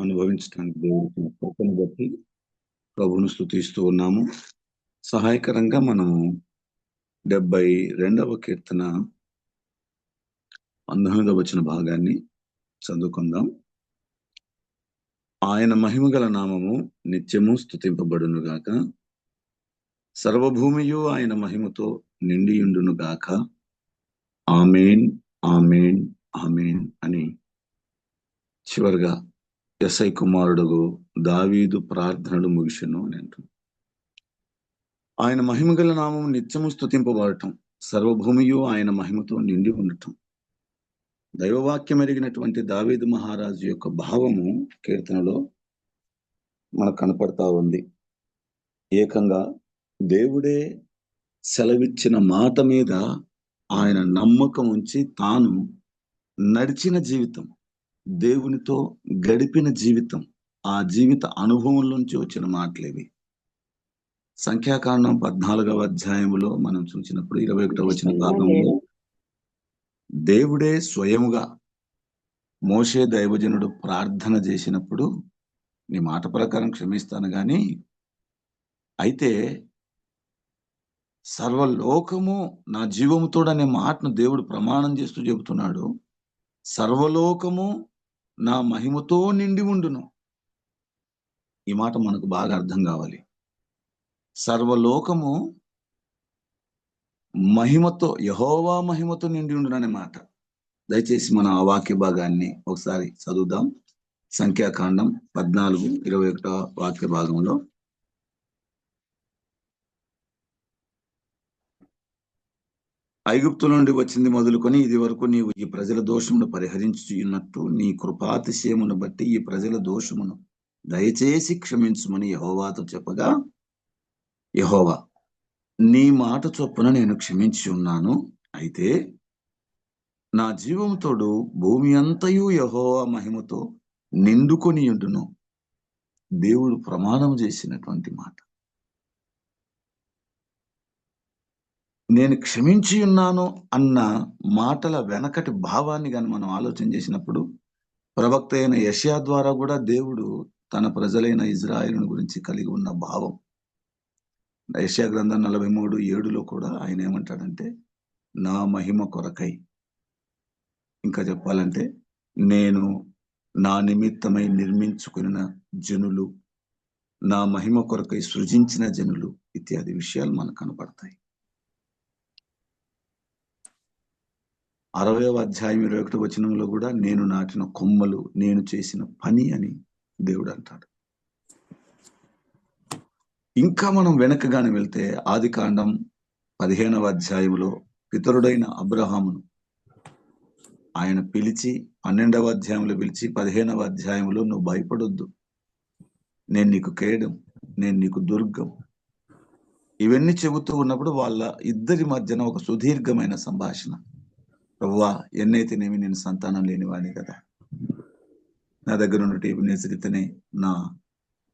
అనుభవించడానికి దేవుడికి కృపను బట్టి ప్రభును స్థుతిస్తూ ఉన్నాము. సహాయకరంగా మనము డెబ్బై రెండవ కీర్తన పంతొమ్మిదవ వచ్చిన భాగాన్ని చదువుకుందాం. ఆయన మహిమగల నామము నిత్యము స్థుతింపబడునుగాక సర్వభూమియు ఆయన మహిమతో నిండియుండును గాక. ఆమెన్ ఆమెన్ ఆమెన్ అని చివరిగా ఎస్ఐ కుమారుడు దావీదు ప్రార్థనలు ముగిసెను అని అంటుంది. ఆయన మహిమగల నామం నిత్యము స్థుతింపబడటం సర్వభూమియు ఆయన మహిమతో నిండి ఉండటం. దైవవాక్యం ఎరిగినటువంటి దావీదు మహారాజు యొక్క భావము కీర్తనలో మనకు కనపడతా ఉంది. ఏకంగా దేవుడే సెలవిచ్చిన మాట మీద ఆయన నమ్మకం ఉంచి తాను నడిచిన జీవితం. దేవునితో గడిపిన జీవితం ఆ జీవిత అనుభవంలోంచి వచ్చిన మాటలేవి సంఖ్యాకాండం పద్నాలుగవ అధ్యాయములో మనం చూసినప్పుడు ఇరవై ఒకటో వచ్చిన భాగంలో దేవుడే స్వయముగా మోషే దైవజనుడు ప్రార్థన చేసినప్పుడు నీ మాట ప్రకారం క్షమిస్తాను గాని అయితే సర్వలోకము నా జీవముతోడనే మాటను దేవుడు ప్రమాణం చేస్తూ చెబుతున్నాడు. సర్వలోకము నా మహిమతో నిండి ఉండును. ఈ మాట మనకు బాగా అర్థం కావాలి. సర్వలోకము మహిమతో యహోవా మహిమతో నిండి ఉండుననే మాట. దయచేసి మన ఆ వాక్య భాగాన్ని ఒకసారి చదువుదాం. సంఖ్యాకాండం పద్నాలుగు ఇరవై ఒకటో వాక్య భాగంలో ఐగుప్తు నుండి వచ్చింది మొదలుకొని ఇది వరకు నీవు ఈ ప్రజల దోషమును పరిహరించున్నట్టు నీ కృపాతిశయమును బట్టి ఈ ప్రజల దోషమును దయచేసి క్షమించుమని యహోవాతో చెప్పగా యహోవా నీ మాట చొప్పున నేను క్షమించి ఉన్నాను. అయితే నా జీవంతోడు భూమి అంతయు యహోవా మహిమతో నిండుకొని ఉండును. దేవుడు ప్రమాణం చేసినటువంటి మాట. నేను క్షమించి ఉన్నాను అన్న మాటల వెనకటి భావాన్ని కానీ మనం ఆలోచన చేసినప్పుడు ప్రవక్త అయిన యషయా ద్వారా కూడా దేవుడు తన ప్రజలైన ఇజ్రాయిల్ని గురించి కలిగి ఉన్న భావం. యషయా గ్రంథం నలభై మూడు ఏడులో కూడా ఆయన ఏమంటాడంటే నా మహిమ కొరకై. ఇంకా చెప్పాలంటే నేను నా నిమిత్తమై నిర్మించుకున్న జనులు నా మహిమ కొరకై సృజించిన జనులు ఇత్యాది విషయాలు మనకు కనపడతాయి. అరవయవ అధ్యాయం ఇరవై ఒకటి వచనంలో కూడా నేను నాటిన కొమ్మలు నేను చేసిన పని అని దేవుడు అంటాడు. ఇంకా మనం వెనకగానే వెళ్తే ఆది కాండం పదిహేనవ అధ్యాయంలో పితరుడైన అబ్రహామును ఆయన పిలిచి పన్నెండవ అధ్యాయంలో పిలిచి పదిహేనవ అధ్యాయంలో నువ్వు భయపడొద్దు. నేను నీకు కేయడం నేను నీకు దుర్గం. ఇవన్నీ చెబుతూ ఉన్నప్పుడు వాళ్ళ ఇద్దరి మధ్యన ఒక సుదీర్ఘమైన సంభాషణ. ప్రభువా ఎన్నైతేనేమి నేను సంతానం లేనివాడిని కదా. నా దగ్గర ఉన్నటి నిజరితనే నా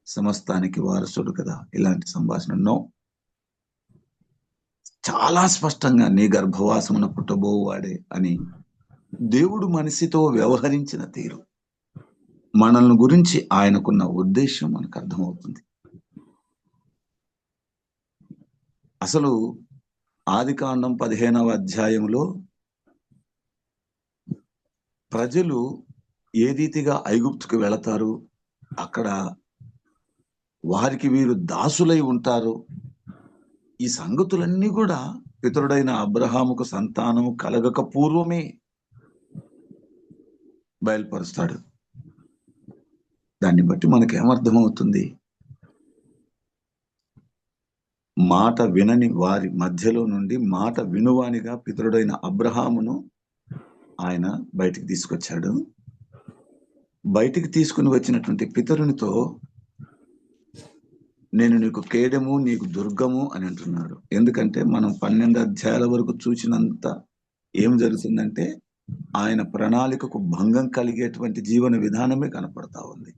సమస్తానికి వారసుడు కదా. ఇలాంటి సంభాషణ. నో. చాలా స్పష్టంగా నీ గర్భవాసమున పుట్టబోవాడే అని దేవుడు మనిషితో వ్యవహరించిన తీరు. మనల్ని గురించి ఆయనకున్న ఉద్దేశం మనకు అర్థమవుతుంది. అసలు ఆది కాండం పదిహేనవ అధ్యాయంలో ప్రజలు ఏ రీతిగా ఐగుప్తుకు వెళతారు? అక్కడ వారికి వీరు దాసులై ఉంటారు. ఈ సంగతులన్నీ కూడా పితరుడైన అబ్రహాముకు సంతానము కలగక పూర్వమే బయలుపరుస్తాడు. దాన్ని బట్టి మనకేమర్థమవుతుంది? మాట వినని వారి మధ్యలో నుండి మాట వినువానిగా పితరుడైన అబ్రహామును ఆయన బయటికి తీసుకొచ్చాడు. బయటికి తీసుకుని వచ్చినటువంటి పితరునితో నేను నీకు కేడము నీకు దుర్గము అని అంటున్నాడు. ఎందుకంటే మనం పన్నెండు అధ్యాయాల వరకు చూసినంత ఏం జరుగుతుందంటే ఆయన ప్రణాళికకు భంగం కలిగేటువంటి జీవన విధానమే కనపడతా ఉంది.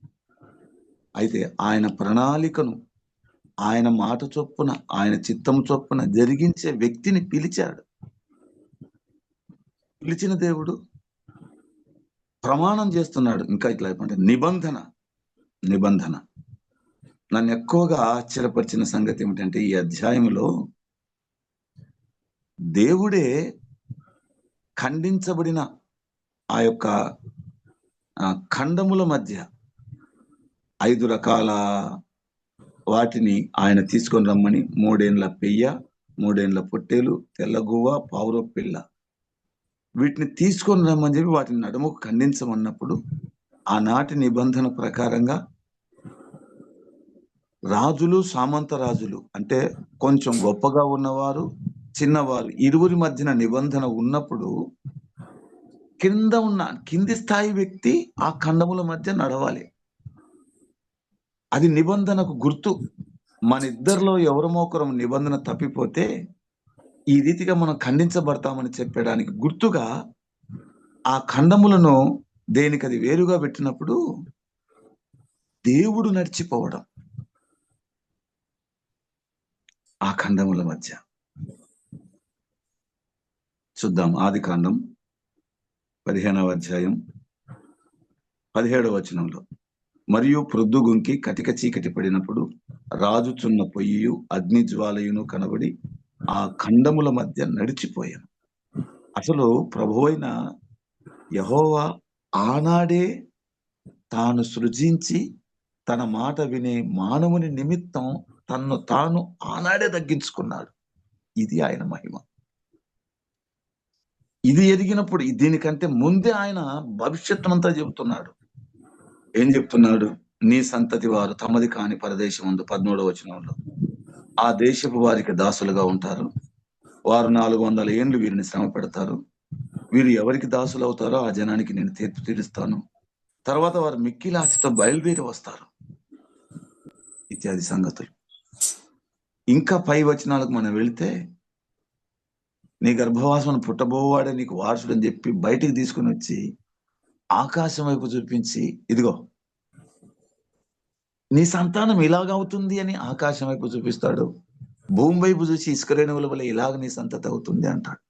అయితే ఆయన ప్రణాళికను ఆయన మాట చొప్పున ఆయన చిత్తం చొప్పున జరిగించే వ్యక్తిని పిలిచాడు. పిలిచిన దేవుడు ప్రమాణం చేస్తున్నాడు. ఇంకా ఇట్లా అంటే నిబంధన నిబంధన. నన్ను ఎక్కువగా ఆశ్చర్యపరిచిన సంగతి ఏమిటంటే ఈ అధ్యాయంలో దేవుడే ఖండించబడిన ఆ యొక్క ఖండముల మధ్య ఐదు రకాల వాటిని ఆయన తీసుకొని రమ్మని. మూడేండ్ల పెయ్య మూడేండ్ల పొట్టేలు తెల్లగువ్వ పావురపిల్ల వీటిని తీసుకొని రమ్మని చెప్పి వాటిని నడుముకు ఖండించమన్నప్పుడు ఆనాటి నిబంధన ప్రకారంగా రాజులు సామంత రాజులు అంటే కొంచెం గొప్పగా ఉన్నవారు చిన్నవారు ఇరువురి మధ్యన నిబంధన ఉన్నప్పుడు కింద ఉన్న కింది స్థాయి వ్యక్తి ఆ ఖండముల మధ్య నడవాలి. అది నిబంధనకు గుర్తు. మన ఇద్దరిలో ఎవరమో ఒకరు నిబంధన తప్పిపోతే ఈ రీతిగా మనం ఖండించబడతామని చెప్పడానికి గుర్తుగా ఆ ఖండములను దేనికి అది వేరుగా పెట్టినప్పుడు దేవుడు నడిచిపోవడం ఆ ఖండముల మధ్య. చూద్దాం ఆది కాండం పదిహేనవ అధ్యాయం పదిహేడవ వచనంలో. మరియు ప్రొద్దుగుంకి కటిక చీకటి పడినప్పుడు రాజుచున్న పొయ్యియు అగ్ని జ్వాలయును కనబడి ఆ ఖండముల మధ్య నడిచిపోయాను. అసలు ప్రభువైన యహోవా ఆనాడే తాను సృజించి తన మాట వినే మానవుని నిమిత్తం తన్ను తాను ఆనాడే తగ్గించుకున్నాడు. ఇది ఆయన మహిమ. ఇది ఎదిగినప్పుడు దీనికంటే ముందే ఆయన భవిష్యత్తునంతా చెబుతున్నాడు. ఏం చెప్తున్నాడు? నీ సంతతి వారు తమది కాని పరదేశం ఉంది పదమూడవ వచనంలో. ఆ దేశపు వారికి దాసులుగా ఉంటారు. వారు నాలుగు వందల ఏండ్లు వీరిని శ్రమ పెడతారు. వీరు ఎవరికి దాసులు అవుతారో ఆ జనానికి నేను తీర్పు తీరుస్తాను. తర్వాత వారు మిక్కిలాసితో బయలుదేరి వస్తారు. ఇత్యాది సంగతులు. ఇంకా పై వచనాలకు మనం వెళితే నీ గర్భవాసం పుట్టబోవాడే నీకు వారసుడని చెప్పి బయటికి తీసుకుని వచ్చి ఆకాశం వైపు చూపించి ఇదిగో నీ సంతానం ఇలాగవుతుంది అని ఆకాశం వైపు చూపిస్తాడు. భూమి వైపు చూసి ఇసుకరేణువుల వల్ల ఇలాగ నీ సంతత అవుతుంది అంటాడు.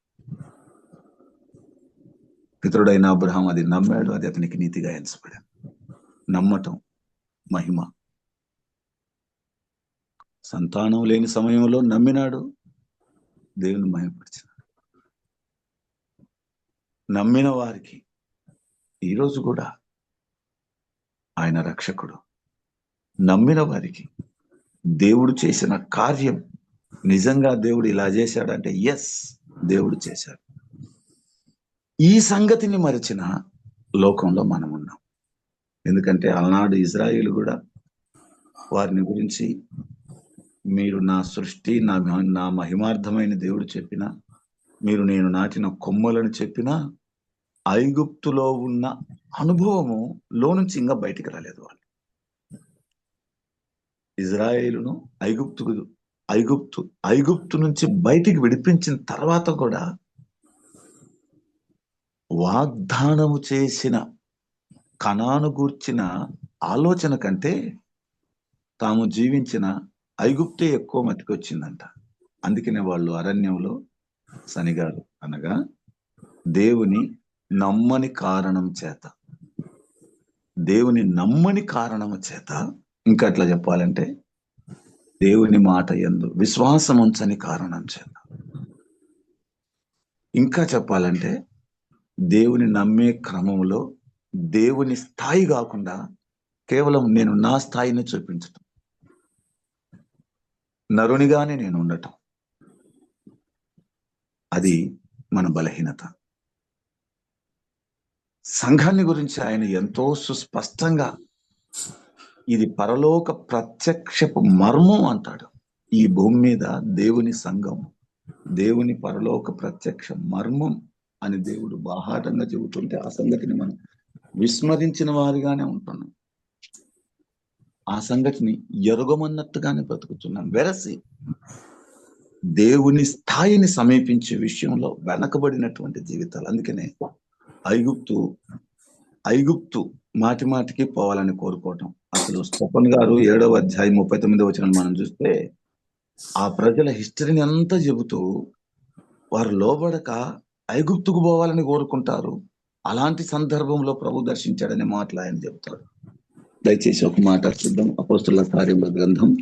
పితరుడైన అబ్రహాం అది నమ్మాడు అది అతనికి నీతిగా ఎంచబడాడు నమ్మటం మహిమ. సంతానం లేని సమయంలో నమ్మినాడు దేవుని మహిమపరిచినాడు. నమ్మిన వారికి ఈరోజు కూడా ఆయన రక్షకుడు. నమ్మిన వారికి దేవుడు చేసిన కార్యం నిజంగా దేవుడు ఇలా చేశాడంటే ఎస్ దేవుడు చేశాడు. ఈ సంగతిని మరిచిన లోకంలో మనం ఉన్నాం. ఎందుకంటే అలనాడు ఇజ్రాయిల్ కూడా వారిని గురించి మీరు నా సృష్టి నా నా మహిమార్థమైన దేవుడు చెప్పిన మీరు నేను నాటిన కొమ్మలను చెప్పిన ఐగుప్తులో ఉన్న అనుభవము లో నుంచి ఇంకా బయటికి రాలేదు వాళ్ళు. ఇజ్రాయేలును ఐగుప్తుకు ఐగుప్తు ఐగుప్తు నుంచి బయటికి విడిపించిన తర్వాత కూడా వాగ్దానము చేసిన కణాను గూర్చిన ఆలోచన కంటే తాము జీవించిన ఐగుప్తే ఎక్కువ మతికొచ్చిందంట అందుకనే వాళ్ళు అరణ్యంలో శనిగారు అనగా దేవుని నమ్మని కారణం చేత దేవుని నమ్మని కారణము చేత ఇంకా అట్లా చెప్పాలంటే దేవుని మాట ఎందు విశ్వాసం ఉంచని కారణం చేత. ఇంకా చెప్పాలంటే దేవుని నమ్మే క్రమంలో దేవుని స్థాయి కాకుండా కేవలం నేను నా స్థాయిని చూపించటం. నరునిగానే నేను ఉండటం. అది మన బలహీనత. సంఘాన్ని గురించి ఆయన ఎంతో సుస్పష్టంగా ఇది పరలోక ప్రత్యక్షపు మర్మం అంటాడు. ఈ భూమి మీద దేవుని సంఘం దేవుని పరలోక ప్రత్యక్ష మర్మం అని దేవుడు బాహాటంగా చెబుతుంటే ఆ సంగతిని మనం విస్మరించిన వారిగానే ఉంటున్నాం. ఆ సంగతిని ఎరుగమన్నట్టుగానే బ్రతుకుతున్నాం. వెరసి దేవుని స్థాయిని సమీపించే విషయంలో వెనకబడినటువంటి జీవితాలు. అందుకనే ఐగుప్తు ఐగుప్తు మాటి మాటికి పోవాలని కోరుకోవటం. అసలు స్వపన్ గారు ఏడవ అధ్యాయం ముప్పై తొమ్మిది వచ్చిన మనం చూస్తే ఆ ప్రజల హిస్టరీని అంతా చెబుతూ వారు లోబడక ఐగుప్తుకు పోవాలని కోరుకుంటారు. అలాంటి సందర్భంలో ప్రభు దర్శించాడనే మాటలు ఆయన చెబుతారు దయచేసి ఒక మాట చూద్దాం. అపోస్తుల కార్యముల గ్రంథం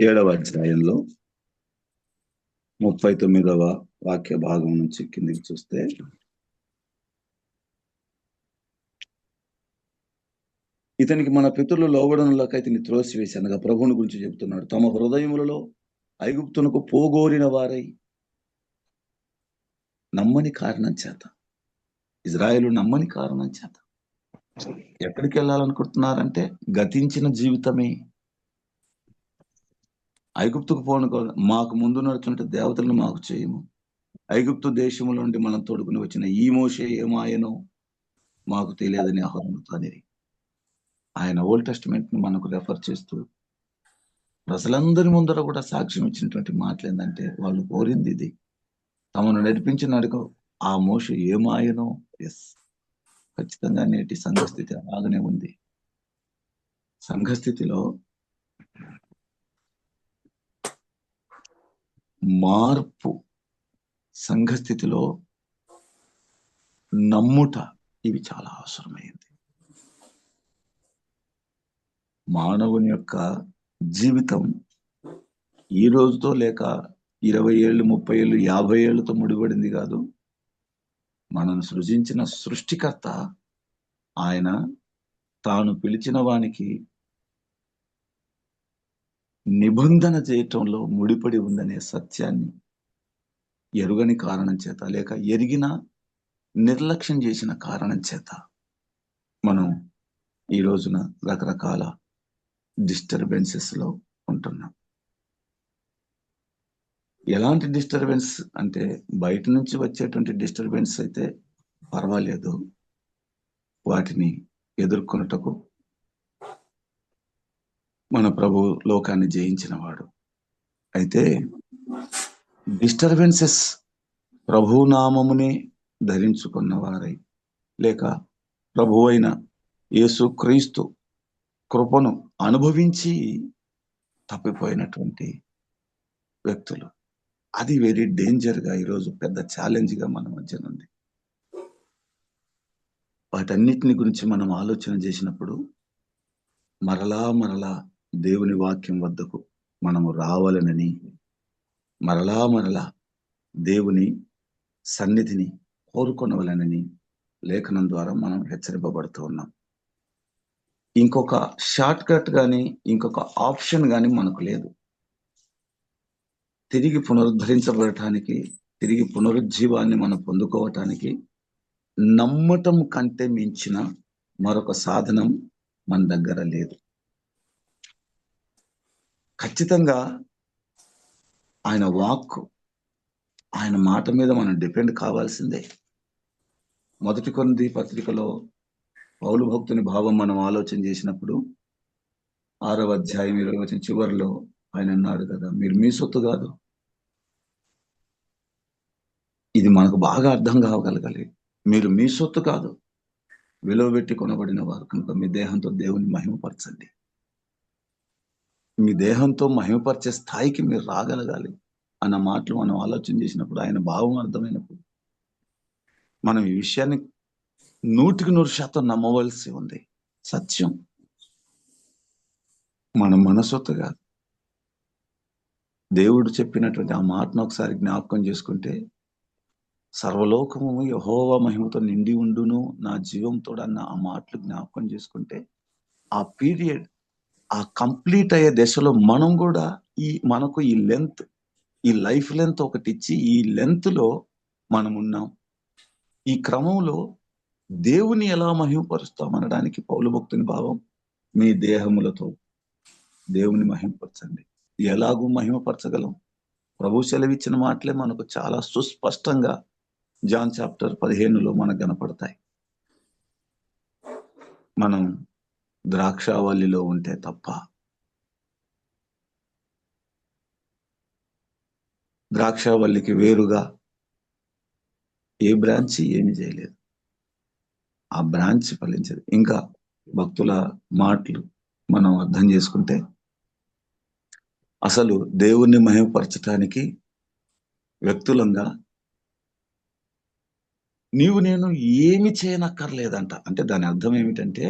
ఏడవ అధ్యాయంలో ముప్పై తొమ్మిదవ వాక్య భాగం నుంచి కిందికి చూస్తే. ఇతనికి మన పితరులు లోబడనులకు ఇతని త్రోసివేసి అనగా ప్రభువుని గురించి చెబుతున్నాడు. తమ హృదయములలో ఐగుప్తునకు పోగోరిన వారై నమ్మని కారణం చేత ఇజ్రాయేలు నమ్మని కారణం చేత ఎక్కడికి వెళ్ళాలనుకుంటున్నారంటే గతించిన జీవితమే. ఐగుప్తుకు పోను మాకు ముందు నడుచుంటే దేవతలను మాకు చేయము. ఐగుప్తు దేశముల నుండి మనం తోడుకుని వచ్చిన ఈ మోషే ఏమాయనో మాకు తెలియదని అహోన్నతో అనేది ఆయన ఓల్డ్ టెస్ట్మెంట్ని మనకు రెఫర్ చేస్తూ ప్రజలందరి ముందర కూడా సాక్ష్యం ఇచ్చినటువంటి మాటలు ఏంటంటే వాళ్ళు కోరింది ఇది. తమను నడిపించిన అడుగు ఆ మోష ఏమాయనో? ఎస్ ఖచ్చితంగా నేటి సంఘస్థితి అలాగనే ఉంది. సంఘస్థితిలో మార్పు సంఘస్థితిలో నమ్ముట ఇవి చాలా అవసరమైంది. మానవుని యొక్క జీవితం ఈ రోజుతో లేక ఇరవై ఏళ్ళు ముప్పై ఏళ్ళు యాభై ఏళ్ళతో ముడిపడింది కాదు. మనను సృజించిన సృష్టికర్త ఆయన తాను పిలిచిన వానికి నిబంధన చేయటంలో ముడిపడి ఉందనే సత్యాన్ని ఎరుగని కారణం చేత లేక ఎరిగిన నిర్లక్ష్యం చేసిన కారణం చేత మనం ఈ రోజున రకరకాల డిస్టర్బెన్సెస్లో ఉంటున్నాం. ఎలాంటి డిస్టర్బెన్స్ అంటే బయట నుంచి వచ్చేటువంటి డిస్టర్బెన్స్ అయితే పర్వాలేదు. వాటిని ఎదుర్కొనుటకు మన ప్రభు లోకాన్ని జయించినవాడు అయితే డిస్టర్బెన్సెస్ ప్రభు నామమునే ధరించుకున్న వారై లేక ప్రభు అయిన యేసు క్రీస్తు కృపను అనుభవించి తప్పిపోయినటువంటి వ్యక్తులు. అది వెరీ డేంజర్గా ఈరోజు పెద్ద ఛాలెంజ్గా మన మధ్యన ఉంది వాటన్నిటిని గురించి మనం ఆలోచన చేసినప్పుడు మరలా మరలా దేవుని వాక్యం వద్దకు మనము రావాలనని మరలా మరలా దేవుని సన్నిధిని కోరుకొనవలనని లేఖనం ద్వారా మనం హెచ్చరింపబడుతూ ఉన్నాం. ఇంకొక షార్ట్ కట్ కానీ ఇంకొక ఆప్షన్ కానీ మనకు లేదు. తిరిగి పునరుద్ధరించబడటానికి తిరిగి పునరుజ్జీవాన్ని మనం పొందుకోవటానికి నమ్మటం కంటే మించిన మరొక సాధనం మన దగ్గర లేదు. ఖచ్చితంగా ఆయన వాక్ ఆయన మాట మీద మనం డిపెండ్ కావాల్సిందే. మొదటి కొన్ని పత్రికలో పౌలు భక్తుని భావం మనం ఆలోచన చేసినప్పుడు ఆరవ అధ్యాయం ఇరవై వచ్చిన చివరిలో ఆయన అన్నాడు కదా మీరు మీ సొత్తు కాదు. ఇది మనకు బాగా అర్థం కావగలగాలి మీరు మీ సొత్తు కాదు. విలువ పెట్టి కొనబడిన వారు కనుక మీ దేహంతో దేవుని మహిమపరచండి. మీ దేహంతో మహిమపరిచే స్థాయికి మీరు రాగలగాలి అన్న మాటలు మనం ఆలోచన చేసినప్పుడు ఆయన భావం అర్థమైనప్పుడు మనం ఈ విషయాన్ని నూటికి నూరు శాతం నమ్మవలసి ఉంది. సత్యం. మన మనసొత్తు కాదు. దేవుడు చెప్పినటువంటి ఆ మాటను ఒకసారి జ్ఞాపకం చేసుకుంటే సర్వలోకము యహోవ మహిమతో నిండి ఉండును నా జీవంతో అన్న ఆ మాటలు జ్ఞాపకం చేసుకుంటే ఆ పీరియడ్ ఆ కంప్లీట్ అయ్యే దశలో మనం కూడా ఈ మనకు ఈ లెంత్ ఈ లైఫ్ లెంత్ ఒకటి ఇచ్చి ఈ లెంత్లో మనం ఉన్నాం. ఈ క్రమంలో దేవుని ఎలా మహిమపరుస్తాం అనడానికి పౌలు భక్తుని భావం మీ దేహములతో. దేవుని మహిమపరచండి ఎలాగూ మహిమపరచగలం. ప్రభు సెలవిచ్చిన మాటలే మనకు చాలా సుస్పష్టంగా జాన్ చాప్టర్ పదిహేనులో మనకు కనపడతాయి. మనం ద్రాక్షావల్లిలో ఉంటే తప్ప ద్రాక్షావల్లికి వేరుగా ఏ బ్రాంచ్ ఏమి చేయలేదు. ఆ బ్రాంచ్ ఫలించదు. ఇంకా భక్తుల మాటలు మనం అర్థం చేసుకుంటే అసలు దేవుణ్ణి మహిమపరచటానికి వ్యక్తులంగా నీవు నేను ఏమి చేయనక్కర్లేదంట. అంటే దాని అర్థం ఏమిటంటే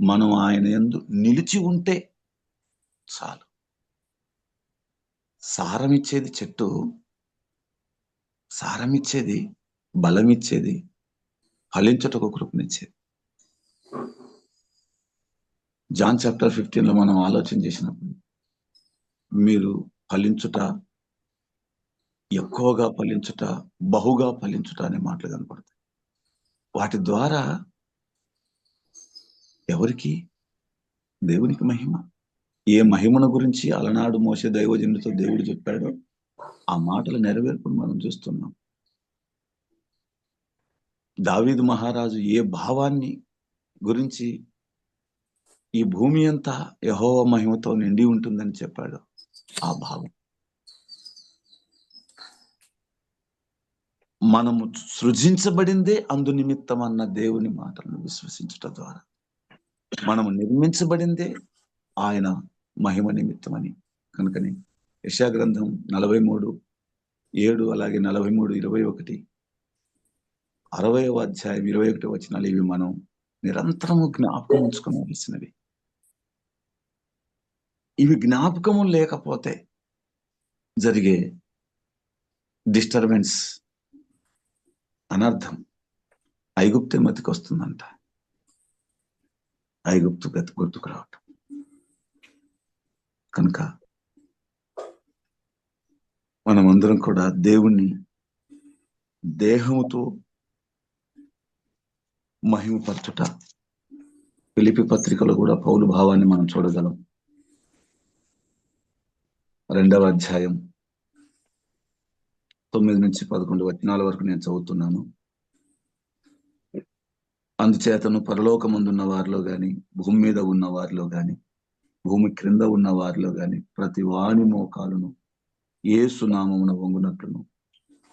మనం ఆయన ఎందు నిలిచి ఉంటే చాలు. సారం ఇచ్చేది చెట్టు సారం ఇచ్చేది బలం ఇచ్చేది ఫలించుటకు కృపనిచ్చేది. జాన్ చాప్టర్ ఫిఫ్టీన్లో మనం ఆలోచన చేసినప్పుడు మీరు ఫలించుట ఎక్కువగా ఫలించుట బహుగా ఫలించుట అనే మాటలు కనపడతాయి. వాటి ద్వారా ఎవరికి? దేవునికి మహిమ. ఏ మహిమను గురించి అలనాడు మోసే దైవజనుడితో దేవుడు చెప్పాడో ఆ మాటల నెరవేర్పును మనం చూస్తున్నాం. దావీదు మహారాజు ఏ భావాన్ని గురించి ఈ భూమి అంతా యహోవ మహిమతో నిండి ఉంటుందని చెప్పాడు ఆ భావం. మనము సృజించబడిందే అందు నిమిత్తం అన్న దేవుని మాటలను విశ్వసించటం ద్వారా. మనము నిర్మించబడిందే ఆయన మహిమ నిమిత్తమని. కనుకని యశాగ్రంథం నలభై మూడు ఏడు అలాగే నలభై మూడు ఇరవై ఒకటి అరవయవ అధ్యాయం ఇరవై ఒకటి వచనాలు ఇవి మనం నిరంతరము జ్ఞాపకం ఉంచుకోవాల్సినవి. ఇవి జ్ఞాపకము లేకపోతే జరిగే డిస్టర్బెన్స్ అనర్థం ఐగుప్తే మతికి వస్తుందంట ఐగుప్తు గత గుర్తుకు రావటం. కనుక మనమందరం కూడా దేవుణ్ణి దేహముతో మహిమపరచుట. పిలిపి పత్రికలో కూడా పౌలు భావాన్ని మనం చూడగలం. రెండవ అధ్యాయం తొమ్మిది నుంచి పదకొండు వచనాల వరకు నేను చదువుతున్నాను. అందుచేతను పరలోకమందున్న వారిలో గాని భూమి మీద ఉన్న వారిలో గాని భూమి క్రింద ఉన్న వారిలో గాని ప్రతి వాణి మోకాలును ఏసు నామమున వంగునట్లును.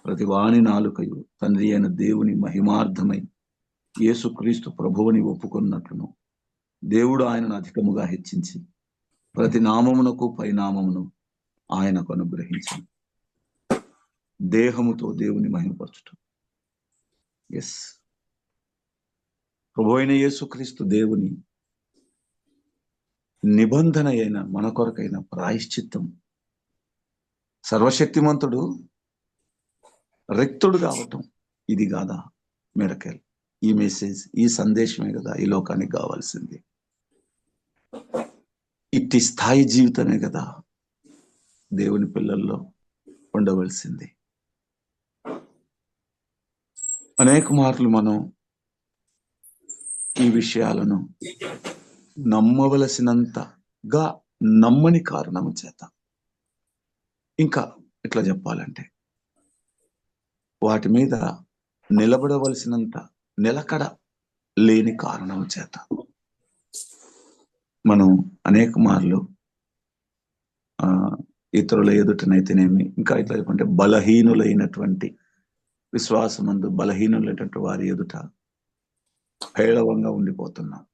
ప్రతి వాణి నాలుకయు తండ్రి అయిన దేవుని మహిమార్థమై యేసుక్రీస్తు ప్రభువుని ఒప్పుకున్నట్లును. దేవుడు ఆయనను అధికముగా హెచ్చించి ప్రతి నామమునకు పైనామమును ఆయనకు అనుగ్రహించింది దేహముతో దేవుని మహిమపరచటం. ఎస్ ప్రభు అయిన యేసుక్రీస్తు దేవుని నిబంధన అయిన మన కొరకైన ప్రాయశ్చిత్తం. సర్వశక్తిమంతుడు రిక్తుడు కావటం ఇది కాదా? మిరకెల్. ఈ మెసేజ్ ఈ సందేశమే కదా ఈ లోకానికి కావాల్సింది. ఇట్టి స్థాయి జీవితమే కదా దేవుని పిల్లల్లో ఉండవలసింది. అనేక మార్లు మనం ఈ విషయాలను నమ్మవలసినంతగా నమ్మని కారణము చేత. ఇంకా ఇట్లా చెప్పాలంటే వాటి మీద నిలబడవలసినంత నిలకడ లేని కారణం చేత. మనం అనేక మార్లు ఆ ఇతరుల ఎదుటనైతేనేమి ఇంకా ఇట్లా చెప్పంటే బలహీనులైనటువంటి విశ్వాసమందు బలహీనులైనటువంటి వారి ఎదుట పేళవంగా ఉండిపోతున్నాం.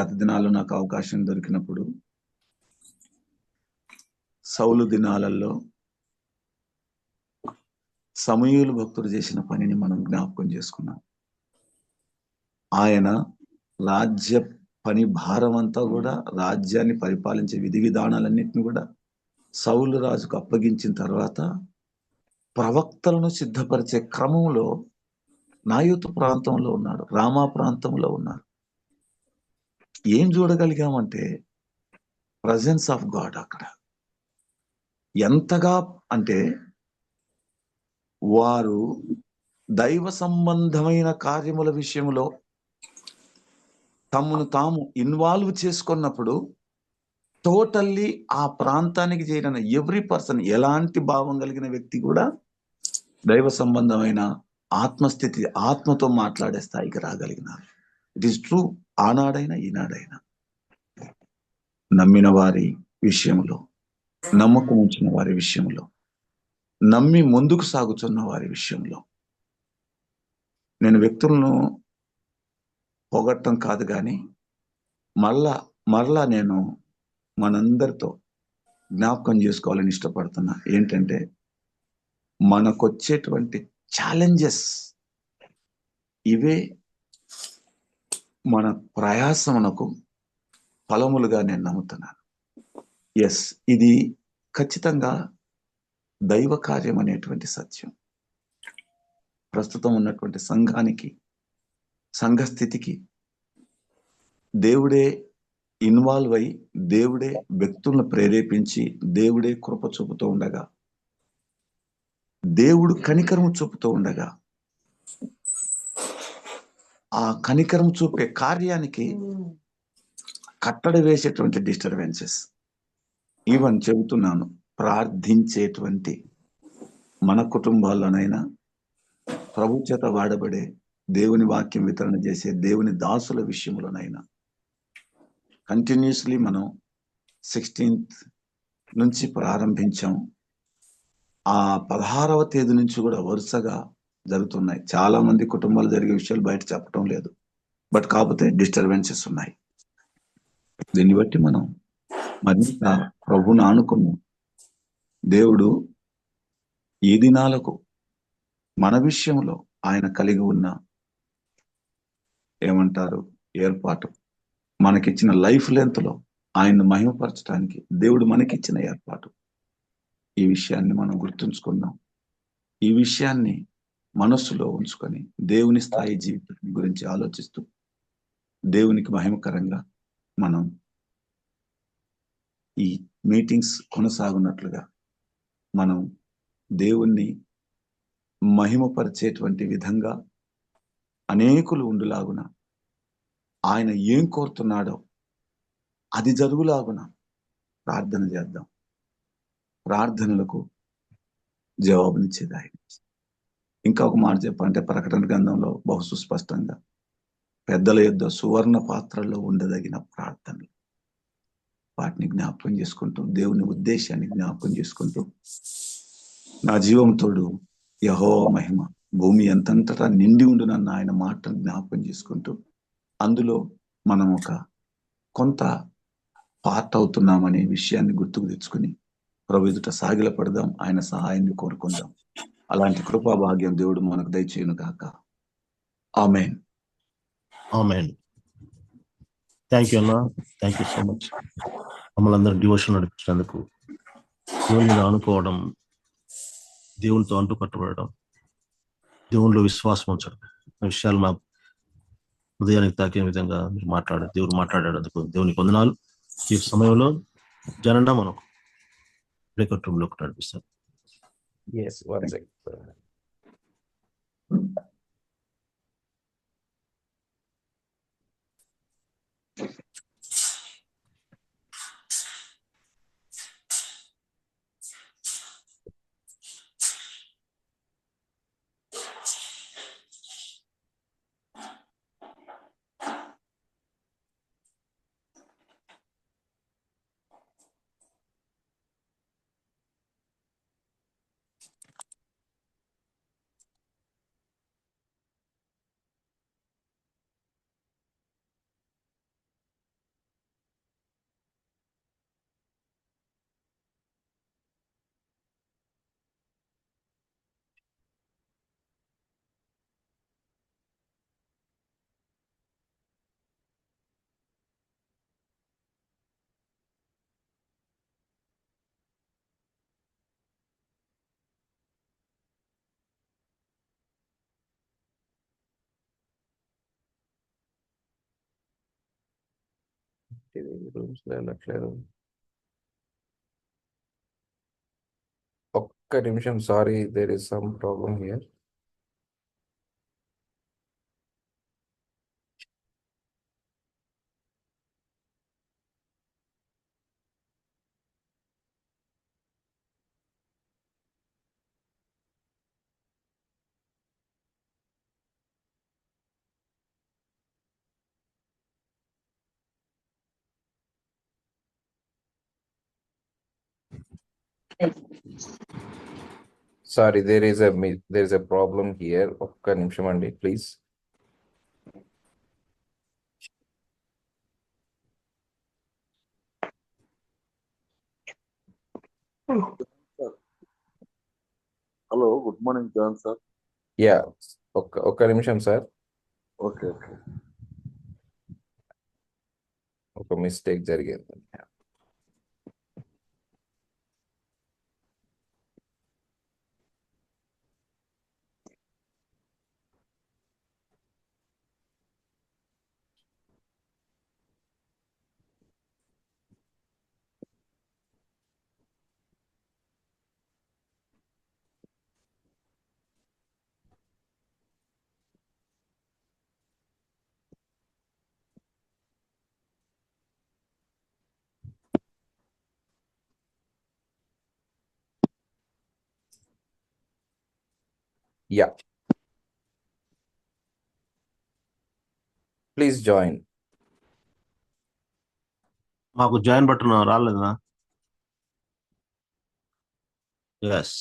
గత దినాల్లో నాకు అవకాశం దొరికినప్పుడు సౌలు దినాలలో సమయులు భక్తుడు చేసిన పనిని మనం జ్ఞాపకం చేసుకున్నాం. ఆయన రాజ్య పని భారం అంతా కూడా రాజ్యాన్ని పరిపాలించే విధి విధానాలన్నింటిని కూడా సౌలు రాజుకు అప్పగించిన తర్వాత ప్రవక్తలను సిద్ధపరిచే క్రమంలో నాయుత ప్రాంతంలో ఉన్నాడు రామా ప్రాంతంలో ఉన్నాడు. ఏం చూడగలిగామంటే ప్రజెన్స్ ఆఫ్ గాడ్ అక్కడ. ఎంతగా అంటే వారు దైవ సంబంధమైన కార్యముల విషయంలో తమను తాము ఇన్వాల్వ్ చేసుకున్నప్పుడు టోటల్లీ ఆ ప్రాంతానికి చేరిన ఎవ్రీ పర్సన్ ఎలాంటి భావం కలిగిన వ్యక్తి కూడా దైవ సంబంధమైన ఆత్మస్థితి ఆత్మతో మాట్లాడే స్థాయికి రాగలిగినారు ఇట్ ఈస్ ట్రూ ఆనాడైనా ఈనాడైనా నమ్మిన వారి విషయంలో నమ్మకం ఉంచిన వారి విషయంలో నమ్మి ముందుకు సాగుతున్న వారి విషయంలో నేను వ్యక్తులను పొగట్టం కాదు కానీ మళ్ళా మరలా నేను మనందరితో జ్ఞాపకం చేసుకోవాలని ఇష్టపడుతున్నా. ఏంటంటే మనకొచ్చేటువంటి ఛాలెంజెస్ ఇవే మన ప్రయాసమునకు ఫలములుగా నేను నమ్ముతున్నాను. ఎస్ ఇది ఖచ్చితంగా దైవ కార్యం అనేటువంటి సత్యం. ప్రస్తుతం ఉన్నటువంటి సంఘానికి సంఘ స్థితికి దేవుడే ఇన్వాల్వ్ అయి దేవుడే వ్యక్తులను ప్రేరేపించి దేవుడే కృప చూపుతూ ఉండగా దేవుడు కనికరం చూపుతూ ఉండగా ఆ కనికరం చూపే కార్యానికి కట్టడి వేసేటువంటి డిస్టర్బెన్సెస్ ఈవెన్ చెబుతున్నాను ప్రార్థించేటువంటి మన కుటుంబాల్లోనైనా ప్రభు చేత వాడబడే దేవుని వాక్యం వితరణ చేసే దేవుని దాసుల విషయంలోనైనా కంటిన్యూస్లీ మనం సిక్స్టీన్త్ నుంచి ప్రారంభించాం. ఆ పదహారవ తేదీ నుంచి కూడా వరుసగా జరుగుతున్నాయి. చాలా మంది కుటుంబాలు జరిగే విషయాలు బయట చెప్పడం లేదు. బట్ కాకపోతే డిస్టర్బెన్సెస్ ఉన్నాయి. దీన్ని బట్టి మనం మరింత ప్రభుని ఆనుకుని దేవుడు ఈ దినాలకు మన విషయంలో ఆయన కలిగి ఉన్న ఏమంటారు ఏర్పాటు? మనకిచ్చిన లైఫ్ లెంత్లో ఆయన్ను మహిమపరచడానికి దేవుడు మనకిచ్చిన ఏర్పాటు. ఈ విషయాన్ని మనం గుర్తుంచుకుందాం. ఈ విషయాన్ని మనస్సులో ఉంచుకొని దేవుని స్థాయి జీవితం గురించి ఆలోచిస్తూ దేవునికి మహిమకరంగా మనం ఈ మీటింగ్స్ కొనసాగున్నట్లుగా మనం దేవుణ్ణి మహిమపరిచేటువంటి విధంగా అనేకులు ఉండులాగున ఆయన ఏం కోరుతున్నాడో అది జరుగులాగున ప్రార్థన చేద్దాం. ప్రార్థనలకు జవాబునిచ్చేది ఆయన. ఇంకా ఒక మాట చెప్పాలంటే ప్రకటన గ్రంథంలో బహు సుస్పష్టంగా పెద్దల యొద్ద సువర్ణ పాత్రల్లో ఉండదగిన ప్రార్థనలు. వాటిని జ్ఞాపకం చేసుకుంటూ దేవుని ఉద్దేశాన్ని జ్ఞాపకం చేసుకుంటూ నా జీవం తోడు యహో మహిమ భూమి ఎంతంతటా నిండి ఉండునన్న ఆయన మాటను జ్ఞాపకం చేసుకుంటూ అందులో మనం ఒక కొంత పార్ట్ అవుతున్నామనే విషయాన్ని గుర్తుకు తెచ్చుకుని ప్రభు ఎదుట సాగిల పడదాం ఆయన సహాయాన్ని కోరుకుందాం. అలాంటి కృపా భాగ్యం దేవుడు మనకు దయచేయను కాక ఆమెన్. ఆమెన్. థ్యాంక్ యూ అన్న. థ్యాంక్ యూ సో మచ్ మమ్మల్ని అందరూ డివోషన్ నడిపించినందుకు దేవుని మీద అనుకోవడం దేవునితో అంటు కట్టబడడం దేవునిలో విశ్వాసం ఉంచడం విషయాలు మా హృదయానికి తాకే విధంగా మీరు మాట్లాడారు. దేవుడు మాట్లాడేందుకు దేవునికి వందనాలు. ఈ సమయంలో జనండా మనకు Recotum look not be Yes, one second. Rooms లో వెళ్ళట్లేదు ఒక్క నిమిషం sorry there is some problem here sorry there is a there is a problem here ఒక్క నిమిషం అండి please hello good morning John sir yeah ఒక్క ఒక్క నిమిషం సార్ ఓకే ఓకే ఒక మిస్టేక్ జరిగింది యా ప్లీజ్ జాయిన్ మాకు జాయిన్ బటన్ రాలేదా? Yes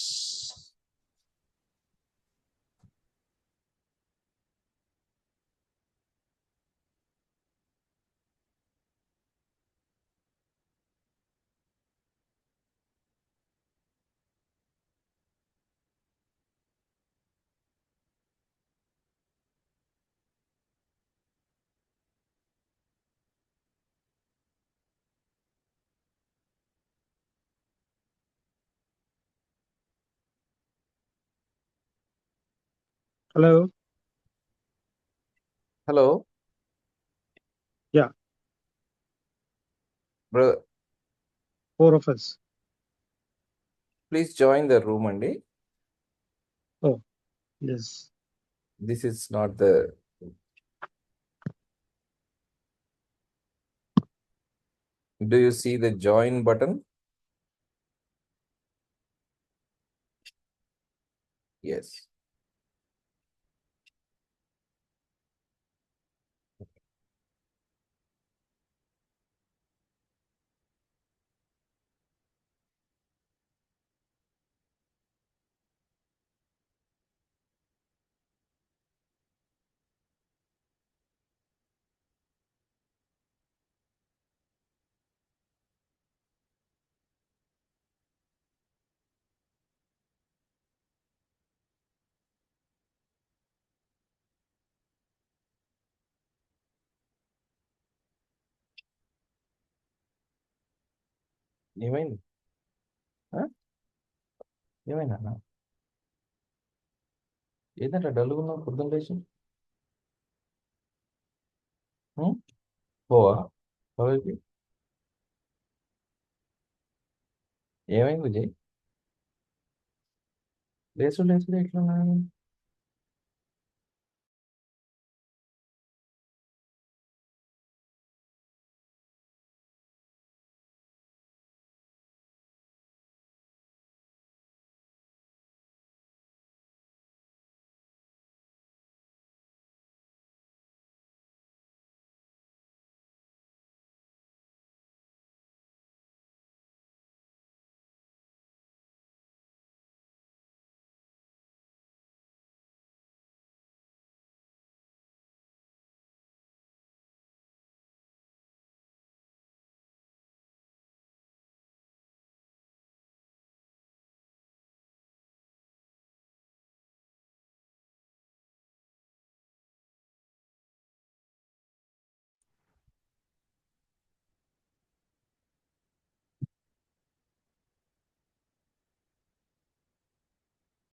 Hello. Hello, Yeah, brother. four of us. Please join the room and oh, Yes. this is not the do you see the join button? Yes. ఏమైంది ఏమైనా అన్న ఏంటంటే డల్గా ఉన్నావు పొద్దున్న లేచి? Hmm? పోవా? కాలేజీకి ఏమైంది విజయ్? లేచు లేచు ఎట్లా